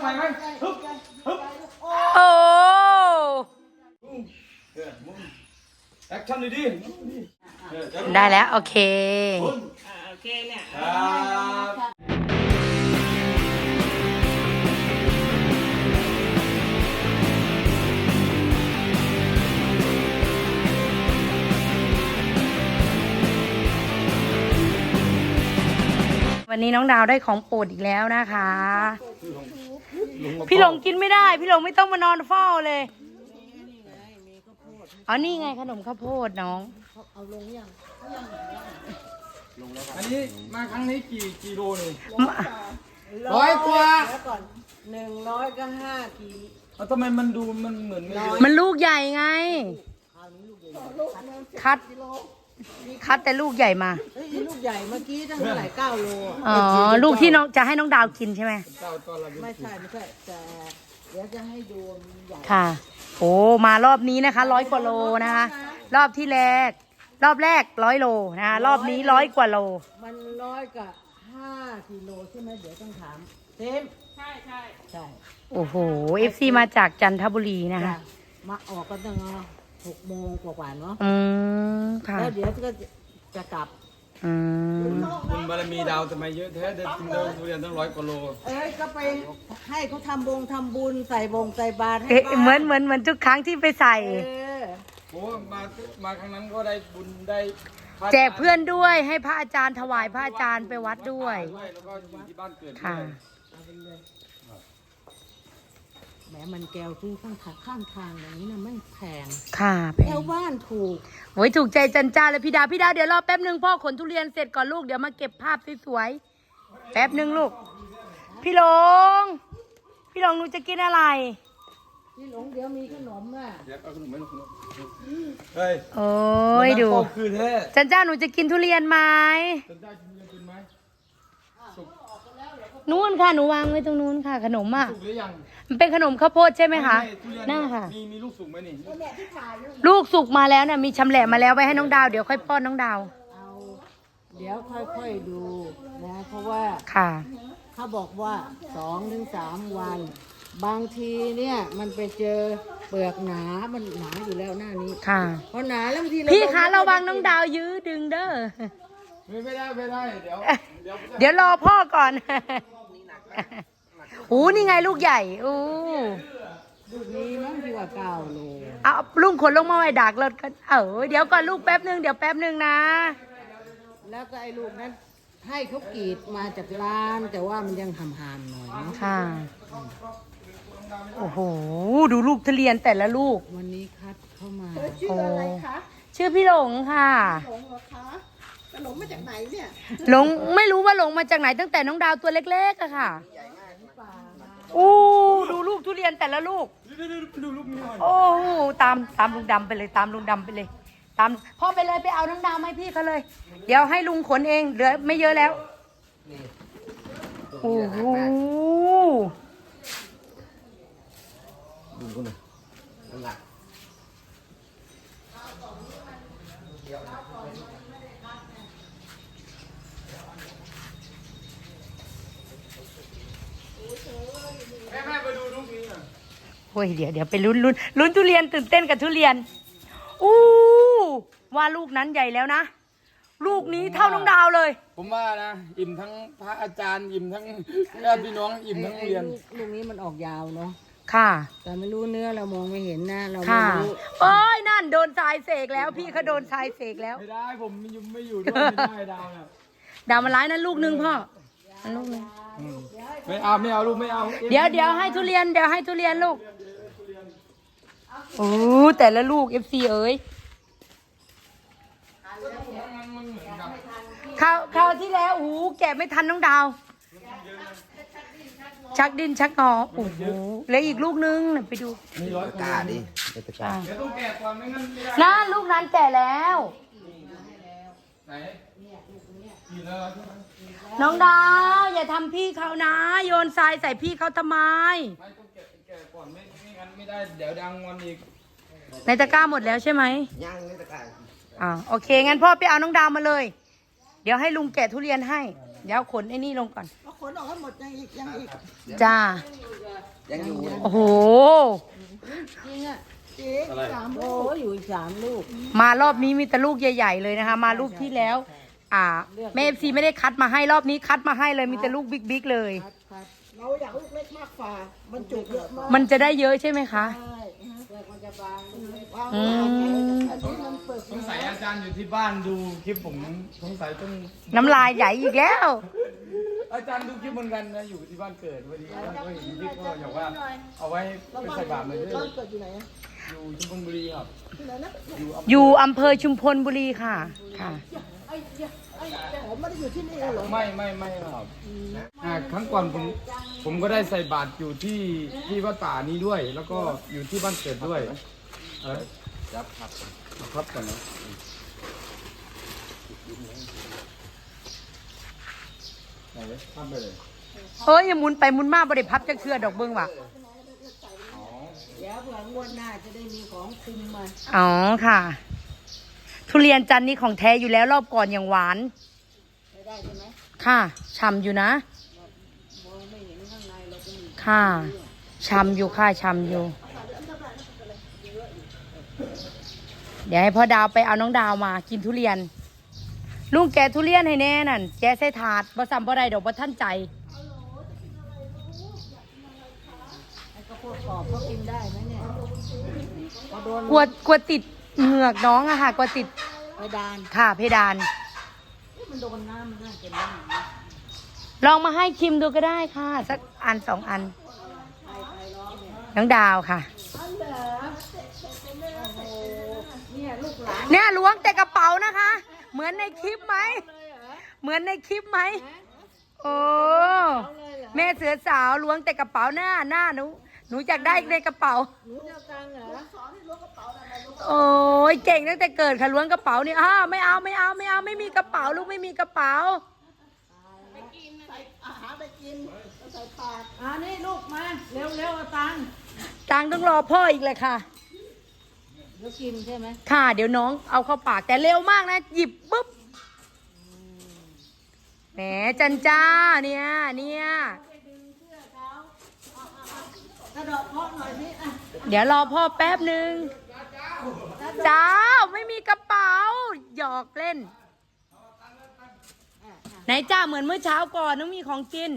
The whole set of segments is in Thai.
ใหม่ไหมฮึบฮึบโอ้เออมึงแอคชั่นดีดีเออจะได้แล้ว โอเค คุณอ่าโอเคเนี่ยครับวันนี้น้องดาวได้ของโปรดอีกแล้วนะคะลุงมา พี่หลงกินไม่ได้ พี่หลงไม่ต้องมานอนเฝ้าเลยอ๋อนี่ไงขนมข้าวโพดน้องอันนี้มาครั้งนี้กี่กิโลนี่มาร้อยกว่าแล้วก่อนหนึ่งร้อยก็ห้ากีเอาทำไมมันดูมันเหมือนไม่เยอะมันลูกใหญ่ไงคัด คัดแต่ลูกใหญ่มา เอ้ยลูกใหญ่เมื่อกี้ตั้งเท่าไหร่เก้าโลอะอ๋อ ลูกที่น้องจะให้น้องดาวกินใช่ไหม เจ้าตอนเราเป็นไม่ใช่ไม่ใช่แต่เดี๋ยวจะให้ดูมันใหญ่ค่ะ โอ้ มารอบนี้นะคะร้อยกว่าโลนะคะ รอบที่แรก รอบแรกร้อยโลนะคะรอบนี้ร้อยกว่าโล มันร้อยกับห้ากิโลใช่ไหมเดี๋ยวต้องถามเทมใช่ใช่ใช่โอ้โห FC มาจากจันทบุรีนะคะ มาออกกันตั้ง หกโมงกว่าๆเนาะอืมค่ะแล้วเดี๋ยวก็จะกลับ อืมคุณบารมีดาวทำไมเยอะแท้เด็ดกินเดินทุเรียนตั้งร้อยกว่าโลเอ้ยก็ไปให้เขาทำบงทำบุญใส่บงใส่บาตรให้เอ๊ะบ้านเหมือนเหมือนเหมือนทุกครั้งที่ไปใส่ เออโอ้มามาครั้งนั้นก็ได้บุญได้พระแจกเพื่อนด้วยให้พระอาจารย์ถวายพระอาจารย์ไปวัดด้วย แล้วก็อยู่ที่บ้านเกิดด้วยค่ะเอาไปเลย แหมมันแก้วซื้อข้างทางข้างทางอย่างนี้นะไม่แพงค่ะแพแถงวบ้านถูก โอ้ยถูกใจจันจ้าเลยพี่ดาวพี่ดาวเดี๋ยวรอแป๊บหนึ่งพ่อขนทุเรียนเสร็จก่อนลูกเดี๋ยวมาเก็บภาพสวยๆแป๊บหนึ่งลูก พี่หลง พี่หลงหนูจะกินอะไรนี่หลงเดี๋ยวมีขนมน่ะเดี๋ยวเอาขนมไหมขนมเฮ้ยโอ้ยดูมันนั่งเฝ้าคือแท้จันจ้าหนูจะกินทุเรียนไหมจนได้กินยังกินไหมสุกนู่นค่ะหนูวางไว้ตรงนู้นค่ะ ขนมอะสุกหรือยัง มันเป็นขนมข้าวโพดใช่ไหมคะไม่ทุเรียน่าค่ะ มีมีลูกสุกไหมนี่ลูกสุกมาแล้วนะมีชำแหละมาแล้วไปให้น้องดาวเดี๋ยวค่อยป้อนน้องดาว เอาเดี๋ยวค่อยๆดูนะ เพราะว่าค่ะ เขาบอกว่าสองถึงสามวัน บางทีเนี่ยมันไปเจอเปลือกหนามันหนาอยู่แล้วหน้านี้ค่ะ พอหนาแล้วบางทีพี่คะระวังน้องดาวยื้อดึงเด้อ ไม่ไม่ได้ไม่ได้ เดี๋ยว เดี๋ยวเดี๋ยวรอพ่อก่อน อู้นี่ไงลูกใหญ่อู้ลูกนี้มั้งที่ว่าเก้าโลเอาลุงขนลงมาไว้ดักรถกันเออเดี๋ยวก่อนลูกแป๊บหนึ่งเดี๋ยวแป๊บหนึ่งนะ แล้วก็ไอ้ลูกนั้นให้เขากรีดมาจากร้าน แต่ว่ามันยังหำๆหน่อยเนาะค่ะ โอ้โห ดูลูกทุเรียนแต่ละลูก วันนี้คัดเข้ามาชื่ออะไรคะชื่อพี่หลงค่ะ หลงเหรอคะขนมมาจากไหนเนี่ย หลงไม่รู้ว่าหลงมาจากไหนตั้งแต่น้องดาวตัวเล็กๆอะค่ะ อู้ดูลูกทุเรียนแต่ละลูก ดูลูกนี้หน่อยโอ้โหตามตามลุงดำไปเลยตามลุงดำไปเลย ตามพ่อไปเลยไปเอาน้องดาวมาให้พี่เขาเลย เดี๋ยวให้ลุงขนเองเหลือไม่เยอะแล้วโอ้โหดูคนหนึ่งนั่นแหละ แม่แม่ไปดูลูกนี้หน่อย โอ้ยเดี๋ยวเดี๋ยวไปลุ้นลุ้นลุ้นทุเรียนตื่นเต้นกับทุเรียนอู้ว่าลูกนั้นใหญ่แล้วนะ ลูกนี้เท่าน้องดาวเลย ผมว่านะอิ่มทั้งพระอาจารย์อิ่มทั้งญาติพี่น้องอิ่มทั้งโรงเรียน ลูกลูกนี้มันออกยาวเนาะค่ะแต่ไม่รู้เนื้อเรามองไม่เห็นนะเราไม่ค่ะรู้โอ้ยนั่นโดนทรายเสกแล้ว พี่เขาโดนทรายเสกแล้ว ไม่ได้ผมไม่อยู่ไม่อยู่ด้วยไม่ได้ดาวเนี่ยดาวมาร้ายนั้นลูกหนึงพ่ออันลูกหนึงอืมไม่เอาไม่เอาลูกไม่เอาเดี๋ยวเดี๋ยวให้ทุเรียนเดี๋ยวให้ทุเรียนลูก โอ้แต่ละลูกเอฟซีเอ้ยคราวคราวที่แล้วโอ้โหแกะไม่ทันน้องดาว ชักดินชักงอโอ้โหแล้วอีกลูกนึงน่ะไปดูมีร้อยกาดิอะเดี๋ยวต้องแกะก่อนไม่งั้นไม่ได้นั่นลูกนั้นแก่แล้ว ไหนกี่แล้วใช่ไหมน้องดาว อย่าทำพี่เขานะ โยนทรายใส่พี่เขาทำไม ไม่ต้องแกะแกะก่อนไม่ไม่ งั้นไม่ได้เดี๋ยวดังวันอีก ในตะกร้าหมดแล้วใช่ไหมย่างนี่ตะการอ่าโอเค งั้นพ่อไปเอาน้องดาวมาเลย เดี๋ยวให้ลุงแกะทุเรียนให้ เดี๋ยวขนไอ้นี่ลงก่อน เอาขนออกให้หมดยังอีกยังอีกจ้าเยังอยู่โอ้โห จริงอะจริงสามโอ้อยู่อีกสามลูก มารอบนี้มีแต่ลูกใหญ่ๆเลยนะคะ มาลูกที่แล้ว อ่าแม่เอฟซีไม่ได้คัดมาให้รอบนี้คัดมาให้เลยมีแต่ลูกบิ๊กๆเลยครับครับ เราอยากลูกเล็กมากฝ่ามันจุเยอะมากมันจะได้เยอะใช่ไหมคะ ใช่เปลือกมันจะบางวางอืไว้มอันนี้มันเปิดสงสัยอาจารย์อยู่ที่บ้านดูคลิปผมสงสัยต้องน้ำลายใหญ่อีกแล้ว อาจารย์ดูคลิปเหมือนกันนะอยู่ที่บ้านเกิดพอดีก็เห็นคลิปก็อยากว่า เอาไว้ไปใส่บาตรเลยบ้านเกิดอยู่ไหนอะอยู่ชุมพลบุรีครับที่ไหนนะอยู่อำอยู่อำเภอชุมพลบุรีค่ะค่ะไอ้เหี้ยไอ้เหี้ยผมไม่ได้อยู่ที่นี่เหรอไม่ไม่ไม่ครับอ่าครั้งก่อนผมผมก็ได้ใส่บาตรอยู่ที่ที่วัดป่านี้ด้วย แล้วก็อยู่ที่บ้านเกิดด้วยเออครับครับครับก่อนนะไหนเลยทำไปเลยเอ้ยอย่าหมุนไปหมุนมาบริพับจะเครือดอกเบิ้งว่ะเดี๋ยวเผื่องวดหน้าจะได้มีของคุมมาอ๋อค่ะ ทุเรียนจันทร์นี่ของแท้อยู่แล้วรอบก่อนอย่างหวานไปได้ใช่ไหมค่ะฉ่ำอยู่นะ มองไม่เห็นข้างในเราก็มีค่ะฉ่ำอยู่ค่ะฉ่ำอยู่ เดี๋ยวให้พ่อดาวไปเอาน้องดาวมากินทุเรียน ลุงแกะทุเรียนให้แน่นั่นแกะใส่ถาดบ่ซ้ำบ่ได้ดอกบ่ท่านใจ ไอ้กระโพดกรอบก็กินได้ไหมเนี่ยพอโดนกลัวกลัวติด เหงือกน้องอะค่ะกลัวติดไปดานค่ะเพดาน มันโดนน้ำมันน่าจะน้ำนะลองมาให้ชิมดูก็ได้ค่ะ สักอันสองอัน น้องดาวค่ะ เนี่ยลูกหลานเนี่ยล้วงแต่กระเป๋านะคะ เหมือนในคลิปไหมเหมือนในคลิปไหม โอ้แม่เสือสาวล้วงแต่กระเป๋าหน้าหน้าหนู หนูอยากได้ในกระเป๋า หนูจะเอาตังค์เหรอโอ้ยเก่งตั้งแต่เกิดค่ะล้วงกระเป๋านี่อ้าวไม่เอาไม่เอาไม่เอาไม่มีกระเป๋าลูกไม่มีกระเป๋าอาหารไปกินแล้วใส่ปากอ่านี่ลูกมาเร็วเร็วเอาตังค์ตังค์ต้องรอพ่ออีกเลยค่ะ เดี๋ยวกินใช่ไหมค่ะ เดี๋ยวน้องเอาเข้าปากแต่เร็วมากนะ หยิบปุ๊บแหมจันจ้าเนี่ยเนี่ย กระโดดเพาะหน่อยสิอะเดี๋ยวรอพ่อแป๊บหนึ่งจ้าไม่มีกระเป๋า หยอกเล่น ไหนจ้าเหมือนเมื่อเช้าก่อนน้องมีของกิน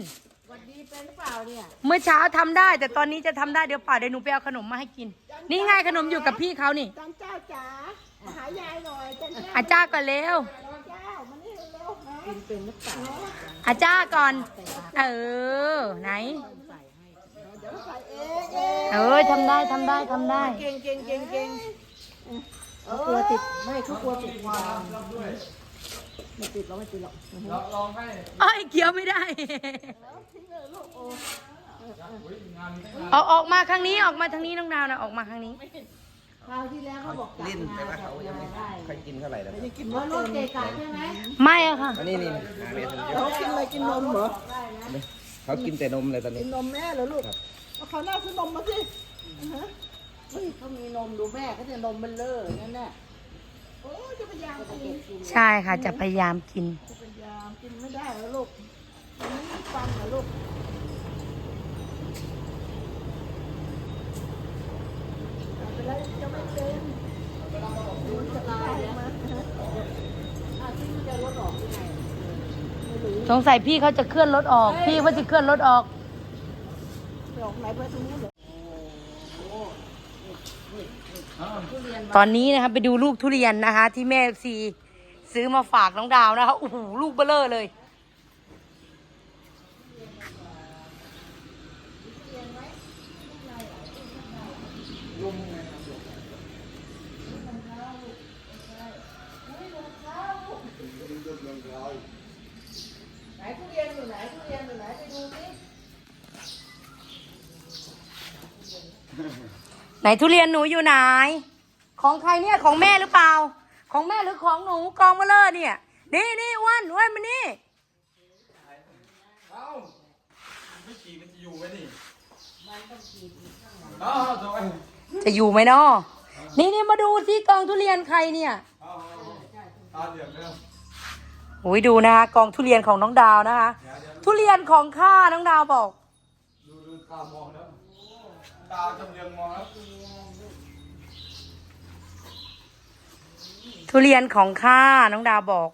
สวัสดีเป็นหรือเปล่าเนี่ยเมื่อเช้าทำได้ แต่ตอนนี้จะทำได้เดี๋ยวเปล่าเดี๋ยวหนูไปเอาขนมมาให้กิน นี่ไงขนมอยู่กับพี่เขานี่จันเจ้าจ๋ามาหายายหน่อยจันเจ้าอาจ้าก่อนเร็วเจ้ามานี่เร็วๆนะกินเป็นหรือเปล่าอาจ้าก่อน เออ ไหน เดี๋ยวใส่เองเองเออทำได้ทำได้ทำได้ เก่งเก่งเก่งเก่งเขากลัวติดไม่เขากลัวติดความไม่ติดเราไม่ติดหรอกลองลองให้เอ้ยเคี้ยวไม่ได้ทิ้งเลยลูกโอ้งานเอาออกมาข้างนี้ออกมาทางนี้น้องดาวนะออกมาข้างนี้คราวที่แล้วเขาบอกจัดลิ้นงาแต่นว่าเขายังไม่ได้ค่อยกินเท่าไหร่แล้วจะกินว่ารถเกะกะใช่ไหมไม่อะค่ะอันนี้นี่หาเมทันเดียวเขากินอะไรกินนมเหรอเขากินแต่นมเลยตอนกินี้นนมแม่เหรอลูก เอาเขาวหน้าซื้อนมมาสิเฮ้ยเขามีนมดูแม่เขาจะนมมันเลอะนั่นน่ะโอ้ยจะพยายามกินใช่ค่ะจะพยายามกิน จะพยายามกินไม่ได้เหรอลูกมันไม่มีฟันเหรอลูกเอาไปแล้วจะไม่เป็นมันจะตายไหมอ้าวที่มันจะลดออกยังไง สงสัยพี่เขาจะเคลื่อนรถออก พี่เขาจะเคลื่อนรถออก ไหนไปตรงนู้นเหรอตอนนี้นะคะไปดูลูกทุเรียนนะคะ ที่แม่ซีซื้อมาฝากน้องดาวนะคะโอ้โหลูกเบลเลอร์เลย ไหนทุเรียนอยู่ไหนทุเรียนอยู่ไหนไปดูสิ ไหนทุเรียนหนูอยู่ไหน ของใครเนี่ยของแม่หรือเปล่า ของแม่หรือของหนูกองเบลเลอร์เนี่ย นี่นี่อ้วนอ้วนมานี่เอ้าไม่กี่มันจะอยู่ไหมนี่มันต้องกี่อ๋อจบจะอยู่ไหมเนาะนี่นี่มาดูที่กองทุเรียนใครเนี่ยเอาเอาเอาตาเหลือกเร็วโอ้ยดูนะคะกองทุเรียนของน้องดาวนะคะ ทุเรียนของข้าน้องดาวบอก ดูดูตามองแล้ว ตาจำเรียงมองครับทุเรียนของข้าน้องดาวบอก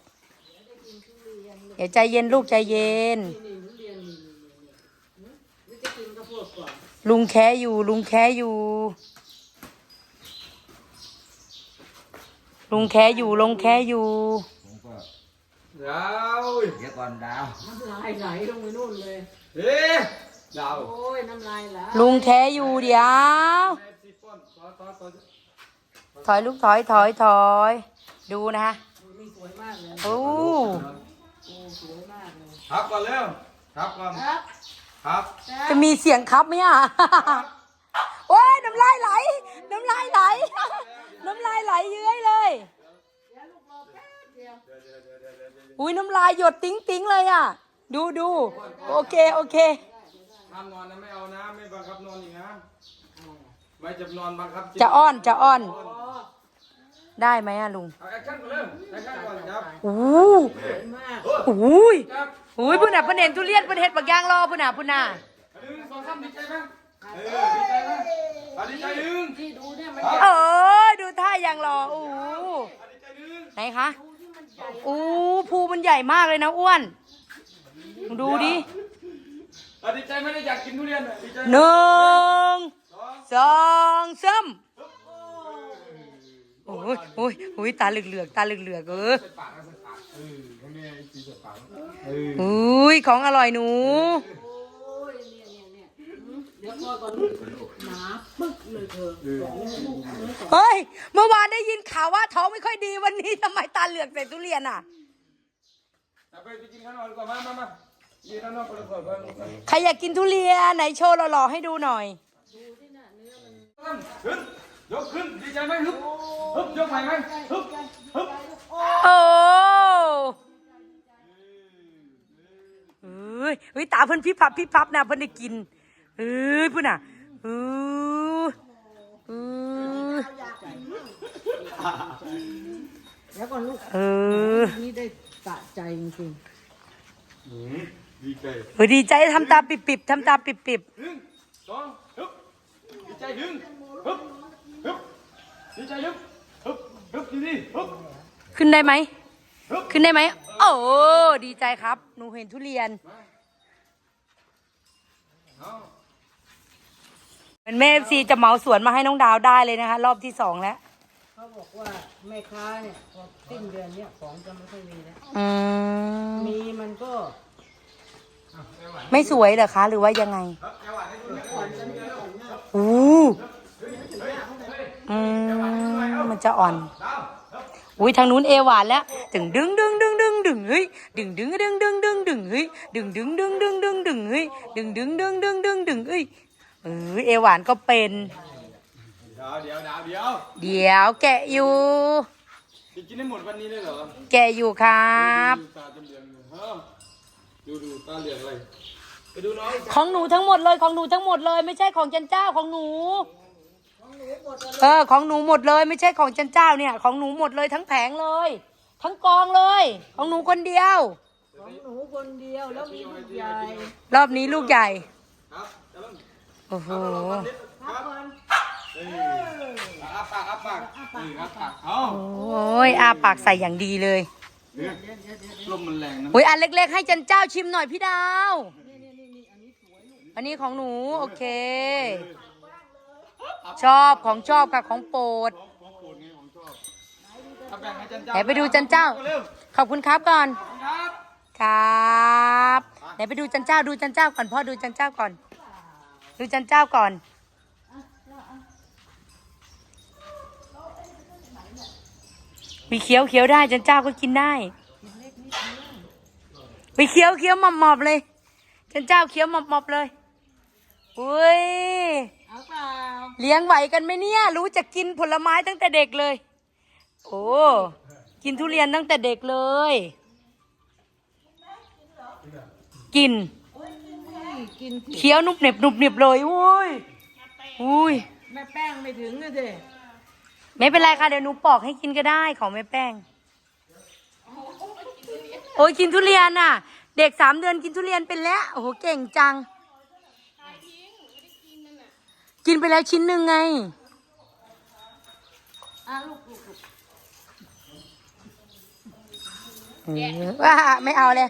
เดี๋ยวใจเย็นลูกใจเย็น ลุงแค่อยู่ ลุงแค่อยู่ ลุงแค่อยู่ลุงแค่อยู่ ผมก็ดาวเดี๋ยวก่อนดาว น้ำลายไหลลงไปนู่นเลยเฮ้ ดาวโอ้ยน้ำลายไหลลุงแค่อยู่เดี๋ยว แม่ซีฟอนต่อต่อต่อถอยลูกถอยถอยถอย ดูนะนี่สวยมากเลยโอ้โอ้สวยมากเลยครับก่อนเร็วครับก่อนครับครับจะมีเสียงครับไหมอะ โอ้ยน้ำลายไหล น้ำลายไหล น้ำลายไหลเย้ยเลยอุ้ยน้ำลายหยดติ้งติ้งเลยอะ ดูดูโอเคโอเค ห้ามนอนนะไม่เอานะไม่บังคับนอนอีกนะไม่จะนอนบังคับจะอ้อนจะอ้อน ได้ไหมอะลุงเอาแอคชั่นก่อนเร็วแอคชั่นก่อนครับโอ้สวยมากโอ้ยครับโอ้ยพุ่นอะพุ่นเห็นทุเรียนพุ่นเห็ดบักย่างรอพุ่นอะพุ่นอะหนึ่งสองสามดีใจไหมเออดีใจไหมอะดีใจหนึ่งที่ดูเนี่ยมันเออดูท่าอย่างรอโอ้โหอะดีใจหนึ่งไหนคะโอ้ภูมันใหญ่มากเลยนะอ้วน ดูดิอะ ดีใจไหมได้อยากกินทุเรียนอะดีใจไหมหนึ่งสองสองสามโอ้ยโอ้ยโอ้ยตาเหลือกๆตาเหลือกๆเออใส่ปากนะใส่ปากเออให้แม่ไอ้ตีใส่ปากเอออุ้ยของอร่อยหนูโอ้ยเนี่ยเนี่ยเนี่ยอืมเดี๋ยวพอก่อนลูกหนาปึ๊กเลยเธอแบบนี้ลูกเนื้อก่อนเฮ้ย เมื่อวานได้ยินข่าวว่าท้องไม่ค่อยดีวันนี้ทำไมตาเหลือกใส่ทุเรียนอะเอาไปไปกินข้าวนอกดีกว่ามามามา กินข้าวนอกก่อนดีกว่าไปใครอยากกินทุเรียนไหนโชว์หล่อๆให้ดูหน่อย ขึ้นยกขึ้นดีใจไหมฮึบฮึบยกใหม่ไหมฮึบฮึบโอ้เอ้ยเฮ้ยตาเพิ่นพิพับพิบพับนะเพิ่นได้กินเอ้ยพุ่นน่ะเออเออเดี๋ยวก่อนลูกเออ นี่ได้สะใจจริง ดีใจเฮ้ยดีใจทำตาปิบๆทำตาปิบหนึ่งสองฮึบดีใจหนึ่งฮึบฮึบดีใจฮึบฮึบฮึบดีดีฮึบๆขึ้นได้ไหมฮึบขึ้นได้ไหม โอ้ดีใจครับ หนูเห็นทุเรียนเอาเป็นแม่ซีจะเหมาสวนมาให้น้องดาวได้เลยนะคะ รอบที่สองแล้วๆเขาบอกว่าแม่ค้าเนี่ยพอสิ้นเดือนเนี่ยของจะไม่ค่อยมีแล้ว อืม มีมันก็ ไม่สวยเหรอคะ หรือว่ายังไงอู้อืมมันจะอ่อน อุ้ยทางนู้นเอหวานแล้ว ดึงดึงดึงดึงดึงดึงเฮ้ย ดึงดึงดึงดึงดึงดึงเฮ้ย ดึงดึงดึงดึงดึงดึงเฮ้ย ดึงดึงดึงดึงดึงดึงเอ้ยเออเอหวานก็เป็น เดี๋ยวเดี๋ยวเดี๋ยวเดี๋ยวเดี๋ยวแกะอยู่จะกินได้หมดวันนี้เลยเหรอ แกะอยู่ครับ ดูตาจำเรียงเลยฮะดูดูตาเหลืองอะไรไปดูน้องของหนูทั้งหมดเลยของหนูทั้งหมดเลย ไม่ใช่ของจันเจ้าของหนู เออของหนูหมดเลย ไม่ใช่ของจันเจ้าเนี่ย ของหนูหมดเลยทั้งแผงเลย ทั้งกองเลย ของหนูคนเดียว ของหนูคนเดียวแล้วมีลูกใหญ่รอบนี้ลูกใหญ่ครับจะเริ่มโอ้โหครับเอออาปากอาปากนี่อาปากเอาโอ้ยอาปากใส่อย่างดีเลย ลมมันแรงนะ โอ้ยอันเล็ก ๆ ให้จันเจ้าชิมหน่อยพี่ดาว อันนี้ของหนู โอเค ชอบของชอบค่ะของโปรดของโปรดไงของชอบเอาแบ่งให้จันเจ้าไหนไปดูจันเจ้าเร็วขอบคุณครับก่อนครับครับ ไหนไปดูจันเจ้า ดูจันเจ้าก่อนพ่อดูจันเจ้าก่อน ดูจันเจ้าก่อน มีเคี้ยวเคี้ยวได้จันเจ้าก็กินได้มีเคี้ยวเคี้ยวหมอบหมอบๆเลยจันเจ้าเคี้ยวหมอบหมอบๆเลยอุ้ยเอาเปล่าเลี้ยงไหวกันไหมเนี่ย รู้จะกินผลไม้ตั้งแต่เด็กเลย โอ้กินทุเรียนตั้งแต่เด็กเลย กินกินเคี้ยวนุบเหน็บนุบเหน็บเลยอุ้ยอุ้ยแม่แป้งไม่ถึงนะเด็ ไม่เป็นไรค่ะ เดี๋ยวหนูปอกให้กินก็ได้ของแม่แป้ง โอ้ยกินทุเรียนน่ะ เด็กสามเดือนกินทุเรียนเป็นแล้ว โอ้โหเก่งจัง กินไปแล้วชิ้นหนึ่งไง อะลูกลูกลูกว่าไม่เอาเลย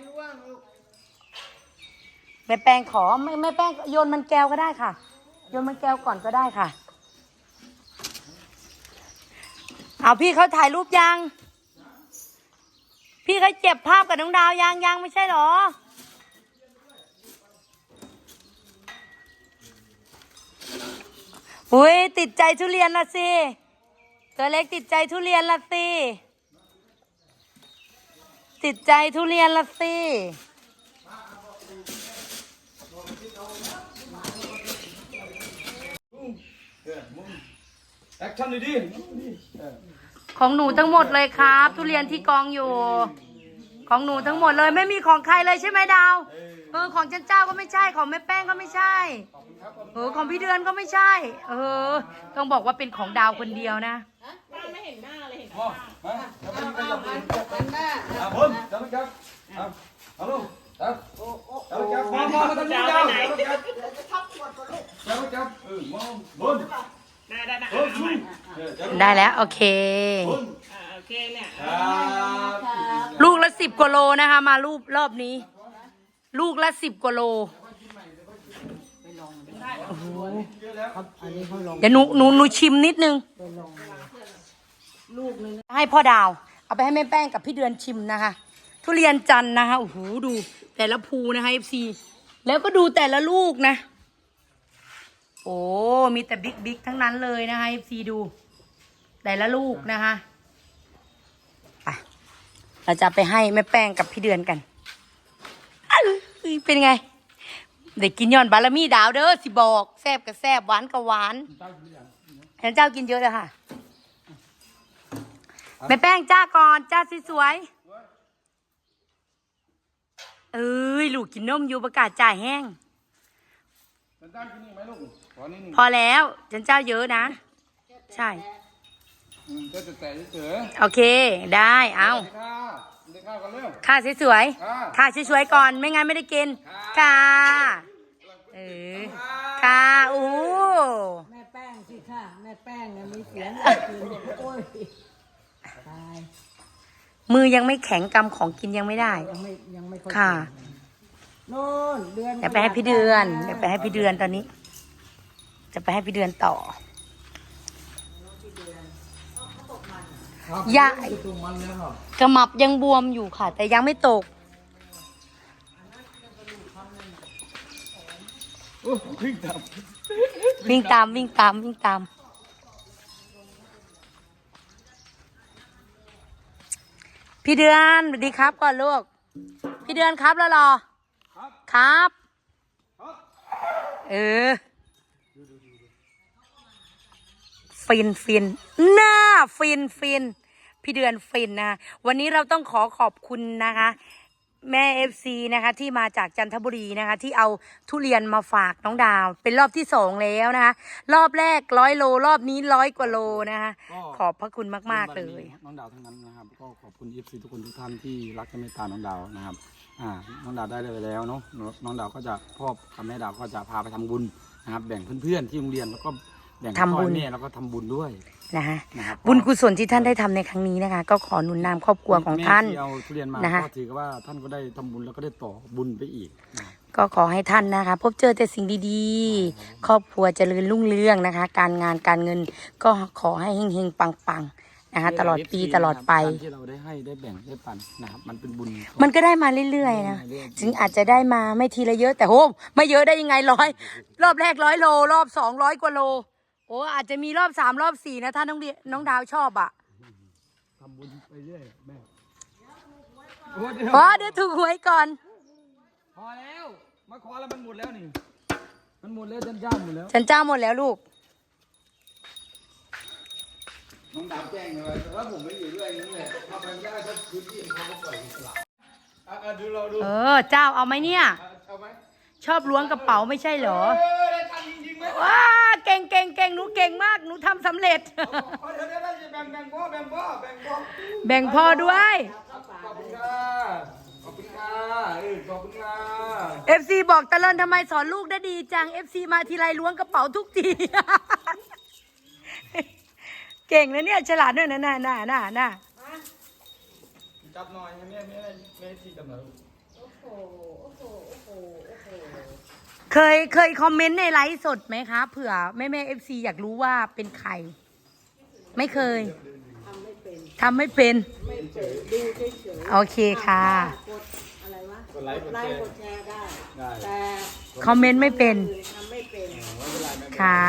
แม่แป้งขอ ไม่แม่แป้งโยนมันแก้วก็ได้ค่ะ โยนมันแก้วก่อนก็ได้ค่ะ เอาพี่เขาถ่ายรูปยัง พี่เขาเจ็บภาพกับน้องดาวยังยังไม่ใช่หรอ อุ้ยติดใจทุเรียนละสิ ตัวเล็กติดใจทุเรียนละสิ ติดใจทุเรียนละสิแอคชั่นเลยดิ ของหนูทั้งหมดเลยครับ ทุเรียนที่กองอยู่ ของหนูทั้งหมดเลยไม่มีของใครเลยใช่ไหมดาวเออของเจ้าเจ้าก็ไม่ใช่ของแม่แป้งก็ไม่ใช่เออของพี่เดือนก็ไม่ใช่ เออ ต้องบอกว่าเป็นของดาวคนเดียวนะมามาแล้วมันก็เอาจะเอาอันอันหน้าอะบนจับมันจับเอาเอาลงจับจับมันจับมองมองมาทางนี้จับจับมันจับจับมันจับเออมองบนได้ได้ ได้เออชูเออจับได้แล้วโอเคบนอ่าโอเคเนี่ยครับลูกละสิบกว่าโลนะคะ มารูปรอบนี้ ลูกละสิบกว่าโลครับอันนี้เขาลงเดี๋ยวหนูหนูหนูชิมนิดนึงไปลงลูกหนึงให้พ่อดาว เอาไปให้แม่แป้งกับพี่เดือนชิมนะคะ ทุเรียนจันทร์นะคะโอ้โหดูแต่ละภูนะคะเอฟซีแล้วก็ดูแต่ละลูกนะ โอ้มีแต่บิ๊กบิ๊กทั้งนั้นเลยนะคะเอฟซีดู แต่ละลูกนะคะไปเราจะไปให้แม่แป้งกับพี่เดือนกันอ้าวเป็นไงเด็กกินย้อนบารมีดาวเด้อสิบอกแซบกับแซบหวานกับหวานเห็นเจ้ากินเยอะเลยค่ะแม่แป้งจ้าก่อนจ้าสวยๆเอ้ยลูกกินนมอยู่ประกาศจ่ายแห้งจันจ้ากินนี่ไหมลูกขอนี่หนึ่งพอแล้วฉันเจ้าเยอะนะ ใช่ อืมเจะจะแต่เฉยโอเค ได้เอาๆค่ะได้ข้าวกันเร็ว ค่าสวยค่ะๆค่าสวยๆก่อน ไม่งั้นไม่ได้กิน ค่ะ เออ ค่ะโอ้โหแม่แป้งสิค่ะ แม่แป้งเนี่ยมีเสียงอยากกินโอ้ยตาย มือยังไม่แข็งกำของกินยังไม่ได้ ยังไม่ยังไม่อยค่ะโน่นเดือนเดี๋ยวไปให้พี่เดือนเดี๋ยวไปให้พี่เดือนตอนนี้ จะไปให้พี่เดือนต่อ ครับอย่าตรงมันแล้วครับกระหมับยังบวมอยู่ค่ะ แต่ยังไม่ตก โอ้วิ่งตามวิ่งตามวิ่งตามวิ่งตาม พี่เดือนสวัสดีครับก่อนลูก พี่เดือนครับแล้วเหรอครับ เออ ฟินฟินหน้าฟินฟิน พี่เดือนฟินนะวันนี้เราต้องขอขอบคุณนะคะ แม่เอฟซีนะคะที่มาจากจันทบุรีนะคะ ที่เอาทุเรียนมาฝากน้องดาว เป็นรอบที่สองแล้วนะคะ รอบแรกร้อยโลรอบนี้ร้อยกว่าโลนะคะขอบพระคุณมากๆเลย น้องดาวทั้งนั้นนะครับ ก็ขอบคุณเอฟซีทุกคนทุกท่านที่รักและเมตตาน้องดาวนะครับ อ่า น้องดาวได้เลยแล้วเนาะ น้องดาวก็จะพ่อกับแม่ดาวก็จะพาไปทำบุญนะครับ แบ่งเพื่อนๆที่โรงเรียนแล้วก็แบ่งทำบุญพ่อแม่แล้วก็ทำบุญด้วย นะคะนะครับบุญกุศลที่ท่านได้ทำในครั้งนี้นะคะ ก็ขอหนุนนำครอบครัวของท่าน แม่ที่เอาทุเรียนมานะคะ ก็ถือว่าท่านก็ได้ทำบุญแล้วก็ได้ต่อบุญไปอีกนะครับก็ขอให้ท่านนะคะ พบเจอแต่สิ่งดีๆ ครอบครัวเจริญรุ่งเรืองนะคะ การงานการเงินก็ขอให้เฮงๆปังๆนะคะ ตลอดปีตลอดไปการที่เราได้ให้ได้แบ่งได้ปันนะครับมันเป็นบุญมันก็ได้มาเรื่อยๆนะเรื่อยๆถึงอาจจะได้มาไม่ทีละเยอะแต่โหไม่เยอะได้ยังไงร้อยรอบแรกร้อยโล รอบสองร้อยกว่าโล โอ้อาจจะมีรอบสามรอบสี่นะถ้าน้องเดียน้องดาวชอบอะทำบุญไปเรื่อยแม่โอ้เดี๋ยวพอเดี๋ยวถูกหวยก่อน พอแล้วมาขอแล้วมันหมดแล้วนี่ มันหมดแล้วจันจ้าหมดแล้ว ฉันเจ้าหมดแล้วลูก น้องดาวแจ้งเลยแต่ว่าผมไม่อยู่ด้วยนั่นแหละถ้าไปไม่ได้ถ้าพื้นที่เขาก็ปล่อยอิสระอะอะดูเราดูเออ เจ้าเอาไหมเนี่ย เอาไหมชอบล้วงกระเป๋าไม่ใช่เหรอ เออได้ ว้าเก่งเก่งเก่งหนูเก่งมากหนูทำสำเร็จเอาเดี๋ยวเดี๋ยวเดี๋ยวแบ่งแบ่งพ่อแบ่งพ่อแบ่งพ่อแบ่งพ่อด้วย ขอบคุณค่ะขอบคุณค่ะเออขอบคุณค่ะเอฟซีบอกตะเลินทำไมสอนลูกได้ดีจังเอฟซีมาทีไรล้วงกระเป๋าทุกที เก่งนะเนี่ยฉลาดด้วยนะน่าน่าน่าน่าจับหน่อยแม่แม่แม่ที่จับหน่อย เคยเคยคอมเมนต์ในไลฟ์สดไหมคะเผื่อแม่แม่เอฟซีอยากรู้ว่าเป็นใคร ไม่เคยทำไม่เป็นโอเคค่ะ กดอะไรวะกดไลค์กดไลแชค์ร์ กดแชร์ได้ได้แต่คอมเมนต์ไม่เป็นคือทำไม่เป็นค่ะ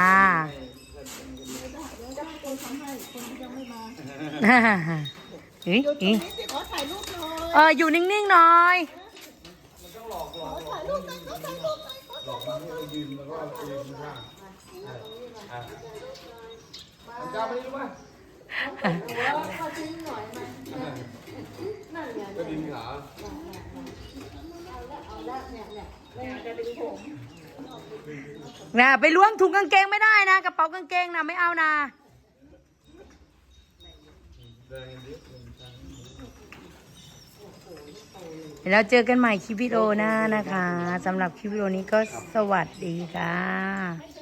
จะให้คนทำให้คนที่ยังไม่มาเฮ้ยอยู่ตรงเฮ้ยนี้สิขอถ่ายรูปหน่อยเอออยู่นิ่งๆหน่อย ขอถ่ายรูปหน่อยขอถ่ายรูปหน่อย ขอหลอกมาให้ยืนแล้วก็เอายืนข้างอะจ้าไม่รู้ป่ะก็ทิ้งหน่อยมันนั่นไงก็ดินขาเอาละเนี่ยเนี่ยไม่งั้นจะดึงผมนะไปล้วงถุงกางเกงไม่ได้นะ กระเป๋ากางเกงนะไม่เอานะ เดินดิ แล้วเจอกันใหม่คลิปวิดีโอหน้านะคะสำหรับคลิปวิดีโอนี้ก็สวัสดีค่ะ